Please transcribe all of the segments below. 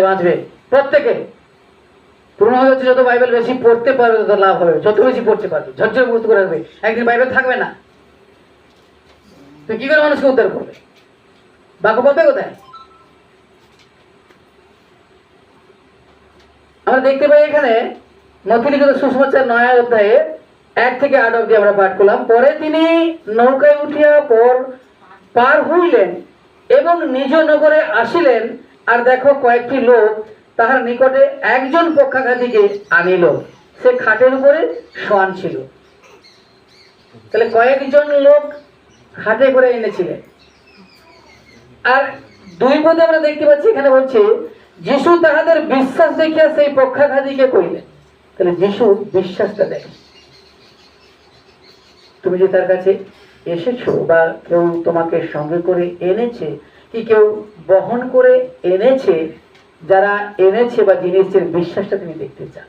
বাঁচবে। প্রত্যেকে। হয়ে হচ্ছে যত বাইবেল বেশি পড়তে পারবে, তত লাভ হবে। যত বেশি পড়তে পারবে করে রাখবে। একদিন বাইবেল থাকবে না। তো কি করে মানুষকে উদ্ধার করবে? কোথায়? আমরা দেখতে পাই এখানে মতিলিখিত সুসমাচার নয় অধ্যায়ে এক থেকে আট অব্দি আমরা পাঠ করলাম। পরে তিনি নৌকায় উঠিয়া পর পার হইলেন এবং নিজ নগরে আসিলেন। আর দেখো কয়েকটি লোক তাহার নিকটে একজন পক্ষাঘাতীকে আনিল। সে খাটের উপরে শোয়ান ছিল। তাহলে কয়েকজন লোক খাটে করে এনেছিলেন। আর দুই পদে আমরা দেখতে পাচ্ছি, এখানে বলছে, যিশু তাহাদের বিশ্বাস দেখিয়া সেই পক্ষাঘাতীকে কইলেন তাহলে যিশু বিশ্বাসটা দেখে। তুমি যে তার কাছে এসেছ বা কেউ তোমাকে সঙ্গে করে এনেছে, কি কেউ বহন করে এনেছে যারা এনেছে বা জিনিসের বিশ্বাসটা তুমি দেখতে চান।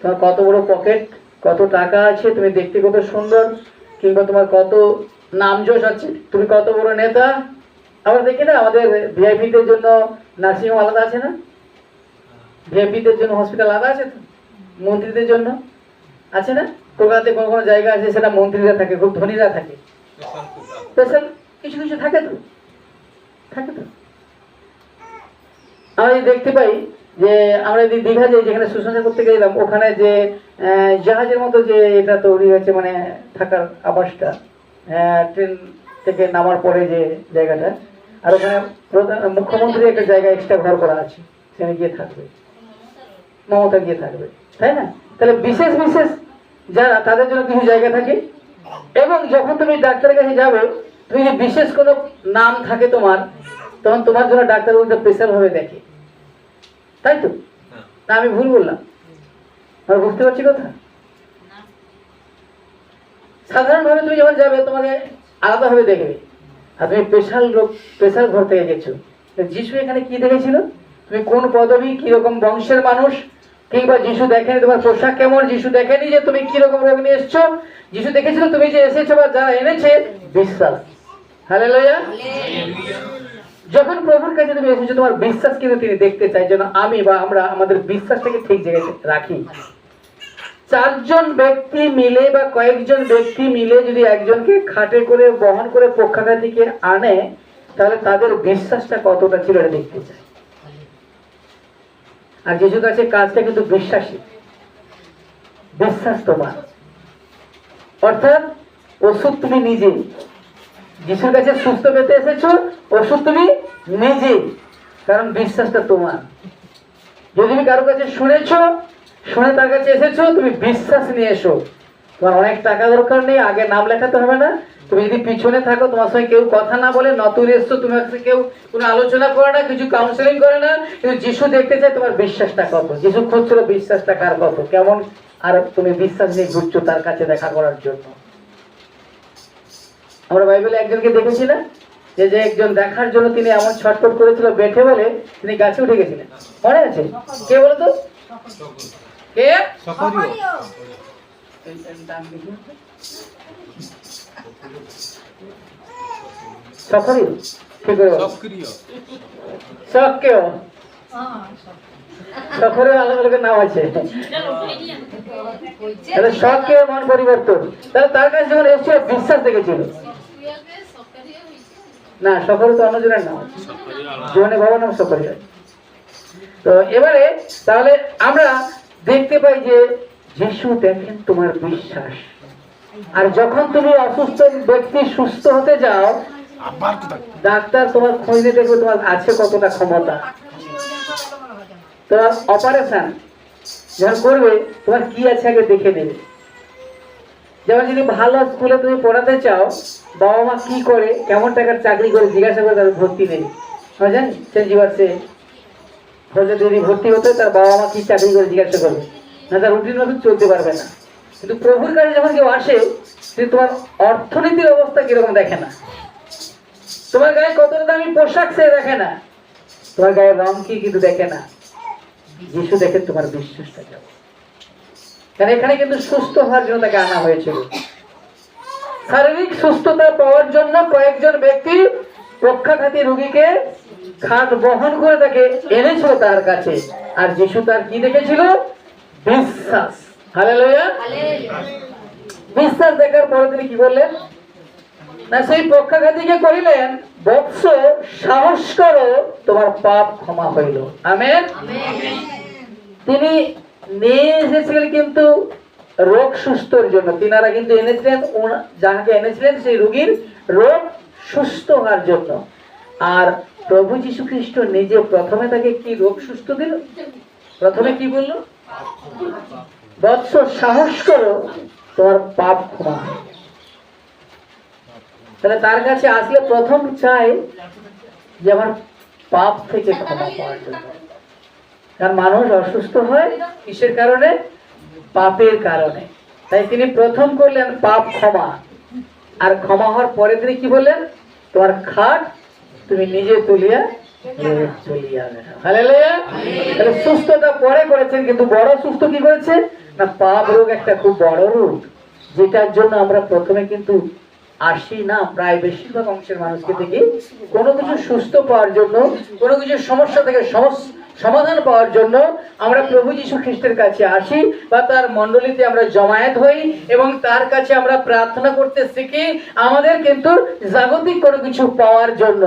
তোমার কত বড় পকেট কত টাকা আছে তুমি দেখতে কত সুন্দর কিংবা তোমার কত নামযশ আছে তুমি কত বড় নেতা? আমরা দেখি না আমাদের ভিআইপিদের জন্য নার্সিংহোম আলাদা আছে না? ভিআইপিদের জন্য হসপিটাল আলাদা আছে তো? মন্ত্রীদের জন্য আছে না? কলকাতাতে কোনো কোনো জায়গা আছে সেটা মন্ত্রীরা থাকে খুব ধনীরা থাকে। স্পেশাল কিছু কিছু থাকে তো? থাকে তো? আমরা এই দেখতে পাই যে আমরা যদি দীঘা যাই, যেখানে সুসংসার করতে গেলাম, ওখানে যে জাহাজের মতো যে এটা তৈরি হয়েছে মানে থাকার আবাসটা ট্রেন থেকে নামার পরে যে জায়গাটা, আর ওখানে মুখ্যমন্ত্রী একটা জায়গা এক্সট্রা ঘর করা আছে, সেখানে গিয়ে থাকবে। মমতা গিয়ে থাকবে, তাই না? তাহলে বিশেষ বিশেষ যারা, তাদের জন্য কিছু জায়গা থাকে, এবং যখন তুমি ডাক্তারের কাছে যাবে তুমি যদি বিশেষ কোনো নাম থাকে তোমার তখন তোমার জন্য ডাক্তার উল্টো স্পেশাল ভাবে দেখে। তাই তো? না আমি ভুল বললাম। আর বুঝতে পারছি কথা? সাধারণভাবে তুমি যখন যাবে তোমাকে আলাদাভাবে দেখবে। আর তুমি স্পেশাল লোক স্পেশাল ঘর থেকে গেছো। যিশু এখানে কি দেখেছিল? তুমি কোন পদবি কীরকম বংশের মানুষ কিংবা যিশু দেখেনি তোমার পোশাক কেমন? যিশু দেখেনি যে তুমি কীরকম রোগ নিয়ে এসছো? যিশু দেখেছিল তুমি যে এসেছ বা যারা এনেছে? বিশ্বাস। যখন প্রভুর কাছে তুমি এসেছ তোমার বিশ্বাস কিন্তু তিনি দেখতে চাই যেন আমি বা আমরা আমাদের বিশ্বাসটাকে ঠিক জায়গায় রাখি। চারজন ব্যক্তি মিলে বা কয়েকজন ব্যক্তি মিলে যদি একজনকে খাটে করে বহন করে পক্ষাঘাতীকে আনে তাহলে তাদের বিশ্বাসটা কতটা ছিল এটা দেখতে চাই আর যিশুর কাছে কাজটা কিন্তু বিশ্বাসী। বিশ্বাস তোমার। অর্থাৎ ওষুধ তুমি নিজে যিশুর কাছে সুস্থ পেতে এসেছ, ওষুধ তুমি নিজে। কারণ বিশ্বাসটা তোমার। যদি তুমি কারও কাছে শুনেছো, শুনে তার কাছে এসেছ, তুমি বিশ্বাস নিয়ে এসো। তোমার অনেক টাকা দরকার নেই, আগে নাম লেখাতে হবে না। তুমি যদি পিছনে থাকো, তোমার সঙ্গে কেউ কথা না বলে, নতুন এসছো সাথে কেউ কোনো আলোচনা করে না, কিছু কাউন্সেলিং করে না, কিন্তু যিশু দেখতে চায় তোমার বিশ্বাসটা কত? যিশু খুঁজছিল, বিশ্বাসটা কার কত? কেমন আর তুমি বিশ্বাস নিয়ে ঘুরছো তার কাছে দেখা করার জন্য। আমরা বাইবেলে একজনকে দেখেছি না যে যে একজন দেখার জন্য তিনি এমন ছটফট করেছিল বেঠে বলে তিনি গাছে উঠে গেছিলেন। মনে আছে? কে বলতো? কে? ঠিক সক্রিয়। সফরের আলাদা আলাদা নাম আছে। তাহলে সক্কে মন পরিবর্তন। তাহলে তার কাছে যখন এসেছিল বিশ্বাস দেখেছিল। না তো অন্যজনের নাম। জীবনে বাবার নাম তো এবারে তাহলে আমরা দেখতে পাই যে যিশু দেখেন তোমার বিশ্বাস। আর যখন তুমি অসুস্থ ব্যক্তি, সুস্থ হতে যাও, ডাক্তার তোমার খোঁজে দেখবে তোমার আছে কতটা ক্ষমতা। তোমার অপারেশন যখন করবে, তোমার কি আছে আগে দেখে নেবে। যেমন যদি ভালো স্কুলে তুমি পড়াতে চাও, বাবা মা কি করে, কেমন টাকার চাকরি করে, জিজ্ঞাসা করে তাদের ভর্তি নেই। বুঝলেন সেন্ট বলছে যদি ভর্তি হতে, তার বাবা মা কি চাকরি করে, জিজ্ঞাসা করবে। না, তার রুটিন মতো চলতে পারবে না। কিন্তু প্রভুর কাছে যখন কেউ আসে, সে তোমার অর্থনীতির অবস্থা কীরকম দেখে না। তোমার গায়ে কতটা দামি পোশাক সে দেখে না। তোমার গায়ে রং কি কিন্তু দেখে না। যিশু দেখে তোমার বিশ্বাসটা কেমন? কারণ এখানে কিন্তু সুস্থ হওয়ার জন্য তাকে আনা হয়েছিল। শারীরিক সুস্থতা পাওয়ার জন্য কয়েকজন ব্যক্তি পক্ষাঘাতী রোগীকে খাট বহন করে তাকে এনেছিল তার কাছে। আর যিশু তার কি দেখেছিল? বিশ্বাস। হালেলুয়া। বিশ্বাস দেখার পরে তিনি কি বললেন? না সেই পক্ষাঘাতীকে কহিলেন বৎস সাহস করো তোমার পাপ ক্ষমা হইল। আমেন? তিনি নিয়ে এসেছিলেন কিন্তু রোগ সুস্থর জন্য। তিনারা কিন্তু এনেছিলেন যাহাকে এনেছিলেন সেই রোগীর রোগ সুস্থ হওয়ার জন্য। আর প্রভু যীশু খ্রিস্ট নিজে প্রথমে তাকে কি রোগ সুস্থ দিল? প্রথমে কি বলল? বৎস সাহস করো, তোমার পাপ তাহলে তার কাছে আসলে প্রথম চাই যে আমার পাপ থেকে ক্ষমা পাওয়ার জন্য। কারণ মানুষ অসুস্থ হয় কিসের কারণে? পাপের কারণে। তাই তিনি প্রথম করলেন পাপ ক্ষমা। আর ক্ষমা হওয়ার পরে তিনি কি বললেন? তোমার খাট তুমি নিজে তুলিয়া। তাহলে সুস্থতা পরে করেছেন, কিন্তু বড় সুস্থ কি করেছে? না, পাপ রোগ একটা খুব বড় রোগ, যেটার জন্য আমরা প্রথমে কিন্তু আসি না, প্রায় বেশিরভাগ অংশের মানুষকে থেকে কোনো কিছু সুস্থ পাওয়ার জন্য, কোনো কিছু সমস্যা থেকে সমাধান পাওয়ার জন্য আমরা প্রভু যীশু খ্রিস্টের কাছে আসি বা তার মণ্ডলীতে আমরা জমায়েত হই এবং তার কাছে আমরা প্রার্থনা করতে শিখি আমাদের কিন্তু জাগতিক কোনো কিছু পাওয়ার জন্য।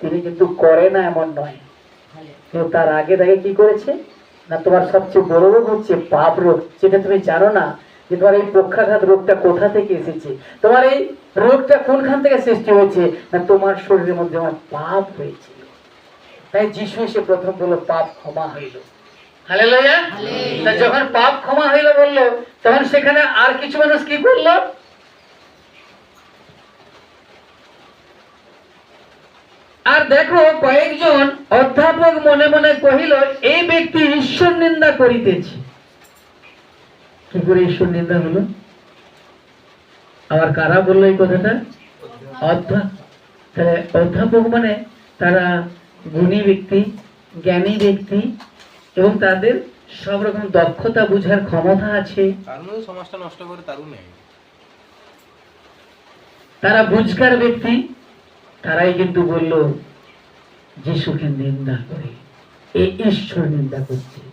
তিনি কিন্তু করে না এমন নয়। কিন্তু তার আগে তাকে কি করেছে? না তোমার সবচেয়ে বড় রোগ হচ্ছে পাপ রোগ, যেটা তুমি জানো না? তোমার এই পক্ষাঘাত রোগটা কোথা থেকে এসেছে? তোমার এই রোগটা কোনখান থেকে সৃষ্টি হয়েছে? না তোমার শরীরের মধ্যে আমার পাপ হয়েছিল। তাই যিশু এসে প্রথম বলল পাপ ক্ষমা হইল। হালেলুয়া। যখন পাপ ক্ষমা হইল বলল তখন সেখানে আর কিছু মানুষ কি করল? আর দেখো কয়েকজন অধ্যাপক মনে মনে কহিল এই ব্যক্তি ঈশ্বর নিন্দা করিতেছে। কি করে ঈশ্বর নিন্দা হলো? আবার কারা বলল এই কথাটা? অধ্যা তাহলে অধ্যাপক মানে তারা গুণী ব্যক্তি জ্ঞানী ব্যক্তি এবং তাদের সব রকম দক্ষতা বুঝার ক্ষমতা আছে। তার সমাজটা নষ্ট করে তারও নেই। তারা বুঝকার ব্যক্তি তারাই কিন্তু বলল যিশুকে নিন্দা করে এই ঈশ্বর নিন্দা করছে।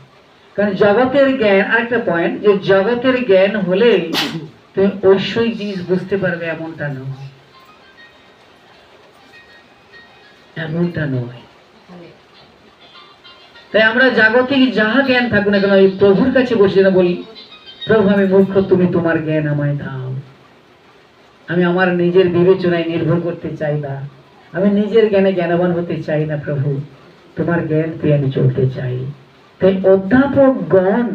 কারণ জগতের জ্ঞান, আরেকটা পয়েন্ট যে জগতের জ্ঞান হলে তুমি ঐশ্বরিক জিনিস বুঝতে পারবে এমনটা নয়। এমনটা নয়। তাই আমরা জাগতিক যাহা জ্ঞান থাকুক না কেন এই প্রভুর কাছে বসে না বলি, প্রভু, আমি মূর্খ, তুমি তোমার জ্ঞান আমায় দাও। আমি আমার নিজের বিবেচনায় নির্ভর করতে চাই না। আমি নিজের জ্ঞানে জ্ঞানবান হতে চাই না প্রভু। তোমার জ্ঞান পেয়ে আমি চলতে চাই। অধ্যাপক গণ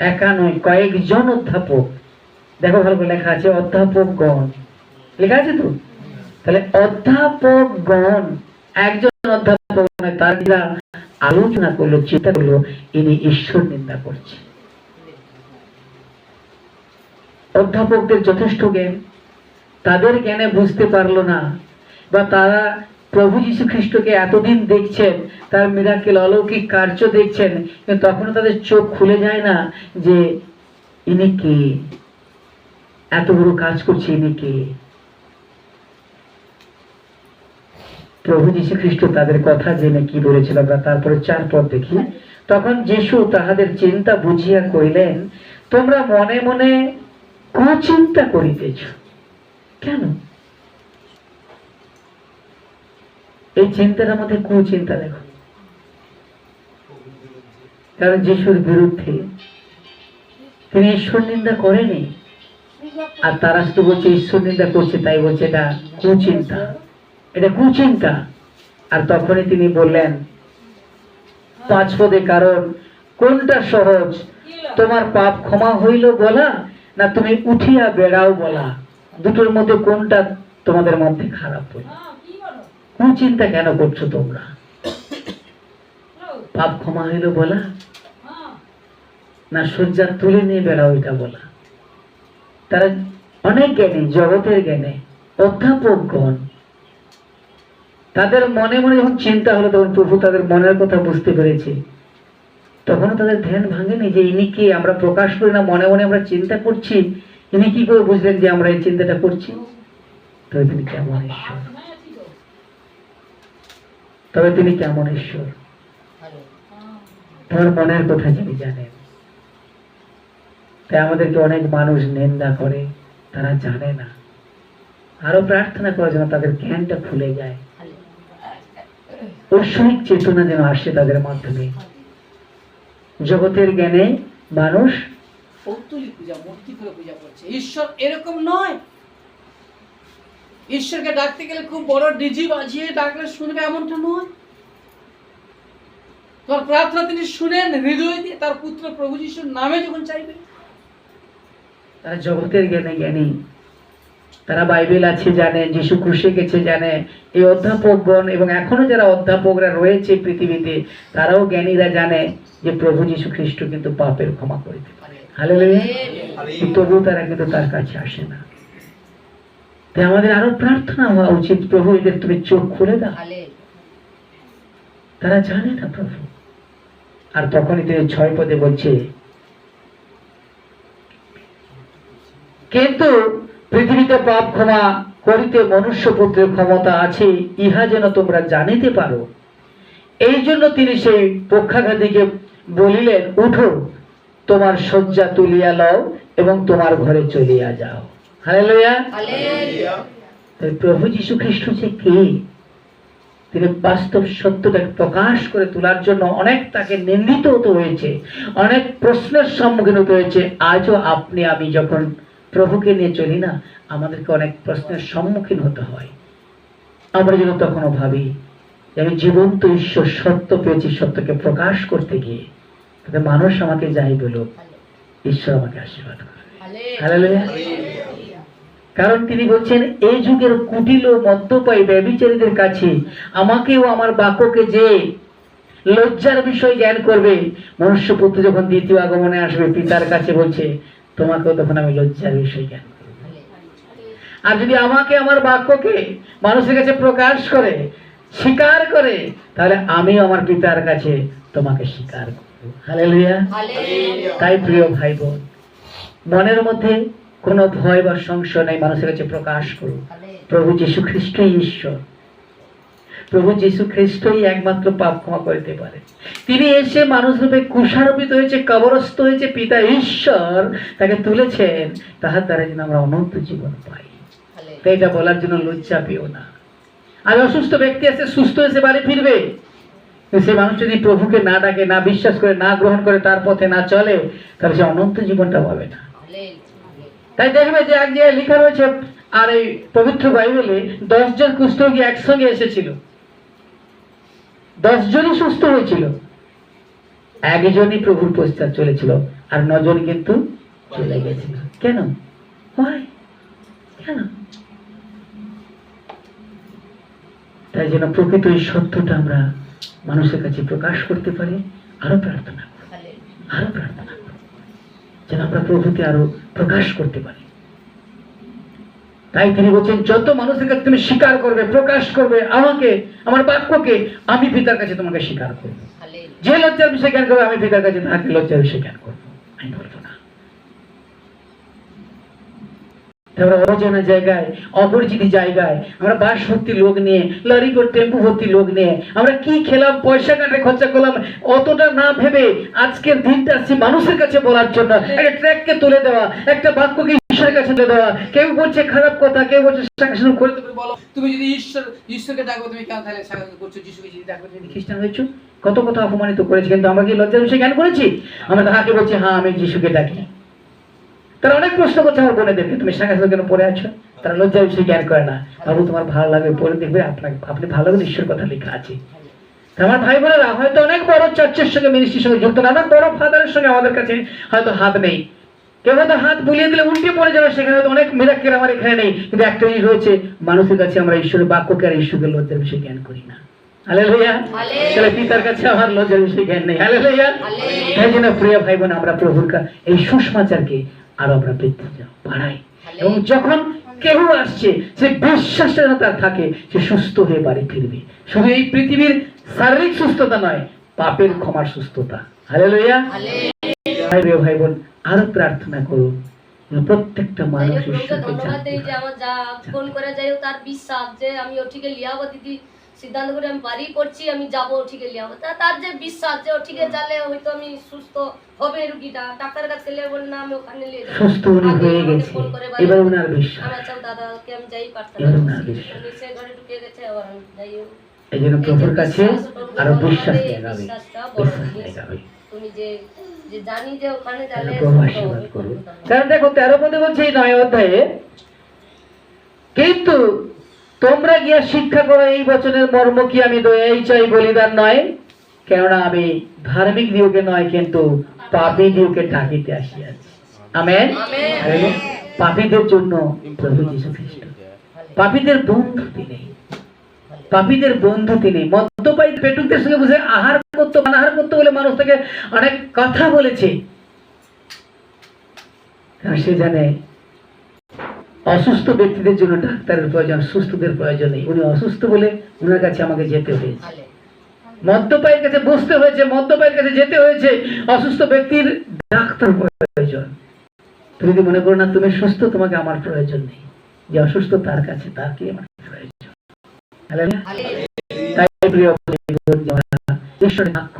একা নয় কয়েকজন অধ্যাপক। দেখো ভালো করে লেখা আছে, অধ্যাপক গণ। লেখা আছে তো? তাহলে অধ্যাপক গণ একজন অধ্যাপক নয় তার আলোচনা করল, চিন্তা করল, ইনি ঈশ্বর নিন্দা করছে। অধ্যাপকদের যথেষ্ট জ্ঞান। তাদের জ্ঞানে বুঝতে পারল না, বা তারা প্রভু যীশু খ্রিস্টকে এতদিন দেখছেন, তার মিরাকেল অলৌকিক কার্য দেখছেন, কিন্তু তখনও তাদের চোখ খুলে যায় না যে, ইনি কে? এত বড় কাজ করছে ইনি কে? প্রভু যীশু খ্রিস্ট তাদের কথা জেনে কি বলেছিল আমরা তারপরে চার পদ দেখি। তখন যিশু তাহাদের চিন্তা বুঝিয়া কইলেন তোমরা মনে মনে কুচিন্তা করিতেছ। কেন? এই চিন্তার মধ্যে কুচিন্তা দেখো কারণ যিশুর বিরুদ্ধে তিনি ঈশ্বর নিন্দা করেনি, আর তারা শুধু বলছে, ঈশ্বর নিন্দা করছে তাই বলছে, এটা কুচিন্তা। এটা কুচিন্তা। আর তখনই তিনি বললেন, পাঁচ পদে কারণ, কোনটা সহজ? তোমার পাপ ক্ষমা হইল বলা, না তুমি উঠিয়া বেড়াও বলা? দুটোর মধ্যে কোনটা তোমাদের মধ্যে খারাপ হইল কোন চিন্তা কেন করছ তোমরা? পাপ ক্ষমা হইল বলা? না সজ্জা তুলে নিয়ে বেড়াও, এটা বলা। তারা অনেক জ্ঞানী, জগতের জ্ঞানে, অধ্যাপকগণ। তাদের মনে মনে যখন চিন্তা হলো, তখন প্রভু তাদের মনের কথা বুঝতে পেরেছে। তখনও তাদের ধ্যান ভাঙেনি যে ইনি কি, আমরা প্রকাশ করি না, মনে মনে আমরা চিন্তা করছি। ইনি কি করে বুঝলেন যে আমরা এই চিন্তাটা করছি? তো তিনি কেমন ঈশ্বর? তবে তিনি কেমন ঈশ্বর? তোমার মনের কথা যিনি জানেন। তাই আমাদেরকে অনেক মানুষ নিন্দা করে, তারা জানে না। আরও প্রার্থনা করে যেন তাদের জ্ঞানটা খুলে যায়। ঐশ্বরিক চেতনা যেন আসে তাদের মাধ্যমে। জগতের জ্ঞানে মানুষ পৌত্তলিক পূজা, মূর্তি করে পূজা করছে। ঈশ্বর এরকম নয়। ঈশ্বরকে ডাকতে গেলে খুব বড় ডিজি বাজিয়ে ডাকলে শুনবে এমনটা নয়। তোমার প্রার্থনা তিনি শুনেন হৃদয় দিয়ে তার পুত্র প্রভু যিশুর নামে যখন চাইবে। তারা জগতের জ্ঞানে জ্ঞানী। তারা বাইবেল আছে জানে যিশু ক্রুশে গেছে জানে। এই অধ্যাপকগণ এবং এখনও যারা অধ্যাপকরা রয়েছে পৃথিবীতে তারাও জ্ঞানীরা জানে যে প্রভু যীশু খ্রিস্ট কিন্তু পাপের ক্ষমা করে দিতে পারে তবুও তারা কিন্তু তার কাছে আসে না। তাই আমাদের আরও প্রার্থনা হওয়া উচিত প্রভু এদের তুমি চোখ খুলে দাও। তারা জানে না প্রভু। আর তখনই তিনি ছয় পদে বলছে কিন্তু পৃথিবীতে পাপ ক্ষমা করিতে মনুষ্য পুত্রের ক্ষমতা আছে ইহা যেন তোমরা জানিতে পারো। এই জন্য তিনি সেই পক্ষাঘাতীকে বলিলেন উঠো তোমার শয্যা তুলিয়া লও এবং তোমার ঘরে চলিয়া যাও। তাই প্রভু যীশু খ্রিস্ট যে কে? তিনি বাস্তব সত্যটাকে প্রকাশ করে তোলার জন্য অনেক তাকে নিন্দিত হতে হয়েছে অনেক প্রশ্নের সম্মুখীন হতে হয়েছে। আজও আপনি আমি যখন প্রভুকে নিয়ে চলি না আমাদেরকে অনেক প্রশ্নের সম্মুখীন হতে হয়। আমরা যেন তখনও ভাবি যে আমি জীবন্ত ঈশ্বর সত্য পেয়েছি সত্যকে প্রকাশ করতে গিয়ে। তাতে মানুষ আমাকে যাই বলুক ঈশ্বর আমাকে আশীর্বাদ করবে কারণ তিনি বলছেন এই যুগের কুটিল মদ্যপায়ী ব্যবিচারীদের কাছে আমাকেও আমার বাক্যকে যে লজ্জার বিষয় জ্ঞান করবে। মনুষ্য পুত্র যখন দ্বিতীয় আগমনে আসবে পিতার কাছে বলছে তোমাকেও তখন আমি লজ্জার বিষয় জ্ঞান আর যদি আমাকে আমার বাক্যকে মানুষের কাছে প্রকাশ করে স্বীকার করে তাহলে আমিও আমার পিতার কাছে তোমাকে স্বীকার করব। হালেলুয়া। তাই প্রিয় ভাই বোন মনের মধ্যে কোনো ভয় বা সংশয় নেই মানুষের কাছে প্রকাশ করুন। প্রভু যীশু খ্রিস্টই ঈশ্বর। প্রভু যীশু খ্রিস্টই একমাত্র পাপ ক্ষমা করতে পারে। তিনি এসে মানুষ রূপে কুষারোপিত হয়েছে কবরস্থ হয়েছে পিতা ঈশ্বর তাকে তুলেছেন তাহার দ্বারা যেন আমরা অনন্ত জীবন পাই। তো এটা বলার জন্য লজ্জা পেও না। আর অসুস্থ ব্যক্তি আছে সুস্থ এসে বাড়ি ফিরবে। সে মানুষ যদি প্রভুকে না ডাকে না বিশ্বাস করে না গ্রহণ করে তার পথে না চলে তাহলে সে অনন্ত জীবনটা পাবে না। তাই দেখবে যে এক জায়গায় লেখা রয়েছে আর এই পবিত্র বাইবেলে দশজন কুষ্ঠরোগী একসঙ্গে এসেছিল। দশজনই সুস্থ হয়েছিল। একজনই প্রভুর পশ্চাৎ চলেছিল আর নজন কিন্তু চলে গেছিল। কেন? কেন? তাই যেন প্রকৃত এই সত্যটা আমরা মানুষের কাছে প্রকাশ করতে পারি আরও প্রার্থনা আরও প্রার্থনা যেন আমরা প্রভুকে আরও প্রকাশ করতে পারি। তাই তিনি বলছেন যত মানুষের কাছে তুমি স্বীকার করবে প্রকাশ করবে আমাকে আমার বাক্যকে আমি পিতার কাছে তোমাকে স্বীকার করব। যে লজ্জার বিষয় জ্ঞান করবে আমি পিতার কাছে তাকে লজ্জার বিষয় জ্ঞান করব। আমি বলব না। তারপরে অজানা জায়গায়, অপরিচিত জায়গায়, আমরা বাস ভর্তি লোক নিয়ে, লরি করে টেম্পু ভর্তি লোক নিয়ে, আমরা কি খেলাম, পয়সা কাটে, খরচা করলাম, অতটা না ভেবে আজকের দিনটা আসছি মানুষের কাছে বলার জন্য। একটা ট্র্যাককে তুলে দেওয়া, একটা বাক্যকে ঈশ্বরের কাছে তুলে দেওয়া। কেউ বলছে খারাপ কথা, কেউ বলছে করে দেবে বলো। তুমি যদি ঈশ্বর, ঈশ্বরকে ডাকো, তুমি কেন তাহলে করছ? যিশুকে যদি তুমি খ্রিস্টান হয়েছো? কত কত অপমানিত করেছি, কিন্তু আমরা কি লজ্জার বিষয়ে জ্ঞান করেছি? আমরা তাহাকে বলছি হ্যাঁ আমি যিশুকে ডাকি। তারা অনেক প্রশ্ন করছে আমার বোনেদেরকে তুমি শাখা কেন পড়ে আছো তারা লজ্জার বিষয়ে জ্ঞান করে না। বাবু তোমার ভালো লাগবে পড়ে দেখবে আপনাকে আপনি ভালো লাগবে ঈশ্বর কথা লেখা আছে। আমার ভাই বোনেরা হয়তো অনেক বড় চার্চের সঙ্গে মিনিস্ট্রির সঙ্গে যুক্ত না বড় ফাদারের সঙ্গে আমাদের কাছে হয়তো হাত নেই। কেউ হয়তো হাত বুলিয়ে দিলে উল্টে পড়ে যাবে সেখানে হয়তো অনেক মিরাক্কেল আমার এখানে নেই। কিন্তু একটা জিনিস রয়েছে মানুষের কাছে আমরা ঈশ্বরের বাক্যকে আর ঈশ্বরের লজ্জার বিষয়ে জ্ঞান করি না। হালে লইয়া তাহলে পিতার কাছে আমার লজ্জার বিষয়ে জ্ঞান নেই। হালে লইয়া তাই জন্য প্রিয় ভাই বোন আমরা প্রভুর কা- এই সুষমাচারকে আরও আমরা বৃদ্ধি যাও বাড়াই এবং যখন কেউ আসছে সে বিশ্বাসটা যেন তার থাকে সে সুস্থ হয়ে বাড়ি ফিরবে। শুধু এই পৃথিবীর শারীরিক সুস্থতা নয় পাপের ক্ষমার সুস্থতা। হালে লইয়া ভাই প্রিয় ভাই বোন আরও প্রার্থনা করুন যেন প্রত্যেকটা মানুষ ঈশ্বরকে ধন্যবাদ দেই যে আমার যা ফোন করে যাই তার বিশ্বাস যে আমি ওটিকে লিয়াবো দিদি সিদ্ধান্ত করে আমি বাড়ি করছি আমি যাব লিয়ে যাব তা তার যে বিশ্বাস যে ও ঠিকই জানলে হয়তো আমি সুস্থ হবে রুগীটা। ডাক্তারের কাছে গেলে বলে না আমি ওখানে নিয়ে যাব। সুস্থ উনি হয়ে গেছে। এবার ওনার বিশ্বাস। আমার চাও দাদাকে আমি যাই পারতাম উনি সে ঘরে ঢুকে গেছে আবার আমি যাই। এই জন্য প্রভুর কাছে আরও বিশ্বাস বড় বিশ্বাস। জাগাবে তুমি যে যে জানি যে ওখানে গেলে প্রভু আশীর্বাদ করব না। কারণ দেখো তেরো পদে বলছে এই নয় অধ্যায়ে কিন্তু তোমরা গিয়া শিক্ষা করো এই বচনের মর্ম কি আমি দয়াই চাই বলিদান নয়? কেননা আমি ধার্মিক দিওকে নয় কিন্তু পাপী দিওকে ডাকিতে আসিয়াছি। আমেন। পাপীদের জন্য প্রভু যীশু খ্রিস্ট পাপীদের বন্ধু তিনি পাপীদের বন্ধু তিনি মদ্যপায়ী পেটুকদের সঙ্গে বসে আহার করতো অনাহার করতো বলে মানুষ তাকে অনেক কথা বলেছে। সে জানে? অসুস্থ ব্যক্তিদের জন্য ডাক্তারের প্রয়োজন সুস্থদের প্রয়োজন নেই। উনি অসুস্থ বলে ওনার কাছে আমাকে যেতে হয়েছে। মদ্যপায়ের কাছে বসতে হয়েছে মদ্যপায়ের কাছে যেতে হয়েছে। অসুস্থ ব্যক্তির ডাক্তার প্রয়োজন। তুমি যদি মনে করো না তুমি সুস্থ তোমাকে আমার প্রয়োজন নেই। যে অসুস্থ তার কাছে তাকে আমার প্রয়োজন। তাই প্রিয় ঈশ্বরের বাক্য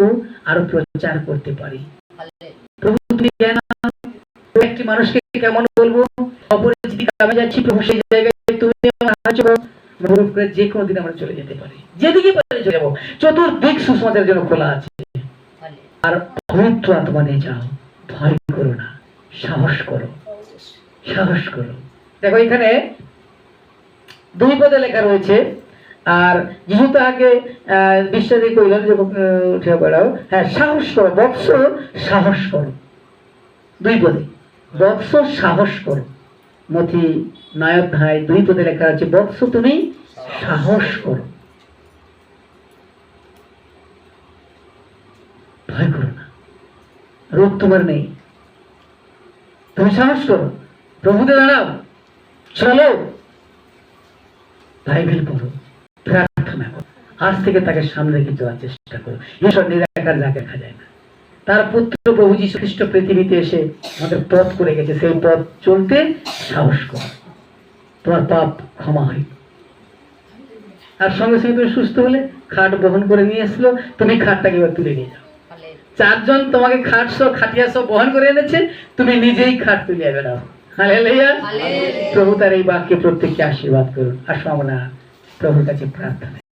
আরও প্রচার করতে পারি। প্রভু তুমি একটি মানুষকে কেমন বলব? যাচ্ছি প্রভু সেই জায়গায় তুমি সাহায্য করো। অনুরোধ করে যে কোনো দিন আমরা চলে যেতে পারি। যেদিকে পারি চলে যাব। চতুর্দিক সুসমাচারের জন্য খোলা আছে। আর পবিত্র আত্মা নিয়ে যাও। ভয় করো না। সাহস করো। সাহস করো। দেখো এখানে দুই পদে লেখা রয়েছে আর যিশু তাহাকে আহ, বিশ্বাসী কইলেন যে উঠে বেড়াও। হ্যাঁ সাহস করো। বৎস সাহস করো। দুই পদে। বৎস সাহস করো। মতি ভাই দুই পদে লেখা আছে বৎস তুমি সাহস করো। ভয় করো না, রোগ তোমার নেই। তুমি সাহস করো প্রভুতে দাঁড়াও চলো। বাইবেল পড়ো, প্রার্থনা করো। আজ থেকে তাকে সামনে রেখে যাওয়ার চেষ্টা করো। ঈশ্বর নিরাকার যা দেখা যায় না। তার পুত্র প্রভু যীশু খ্রিস্ট পৃথিবীতে এসে আমাদের পথ করে গেছে। সেই পথ চলতে সাহস করো। তোমার পাপ ক্ষমা হয়। আর সঙ্গে সঙ্গে তুমি সুস্থ হলে খাট বহন করে নিয়ে এসলো। তুমি খাটটাকে এবার তুলে নিয়ে যাও। চারজন তোমাকে খাট সহ খাটিয়া সহ বহন করে এনেছে। তুমি নিজেই খাট বেড়াও হালেলুয়া। হালেলুয়া। প্রভু তার এই বাক্যে প্রত্যেককে আশীর্বাদ করুন। আসো আমরা প্রভুর কাছে প্রার্থনা